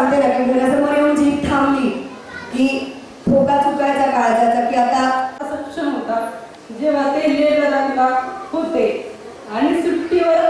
सांगते ना की घरासमोर येऊन जीप थांबली की फोका चुकायचा काळजाचा की आता सक्षम होता. जेव्हा ते लेला होते आणि सुट्टीवर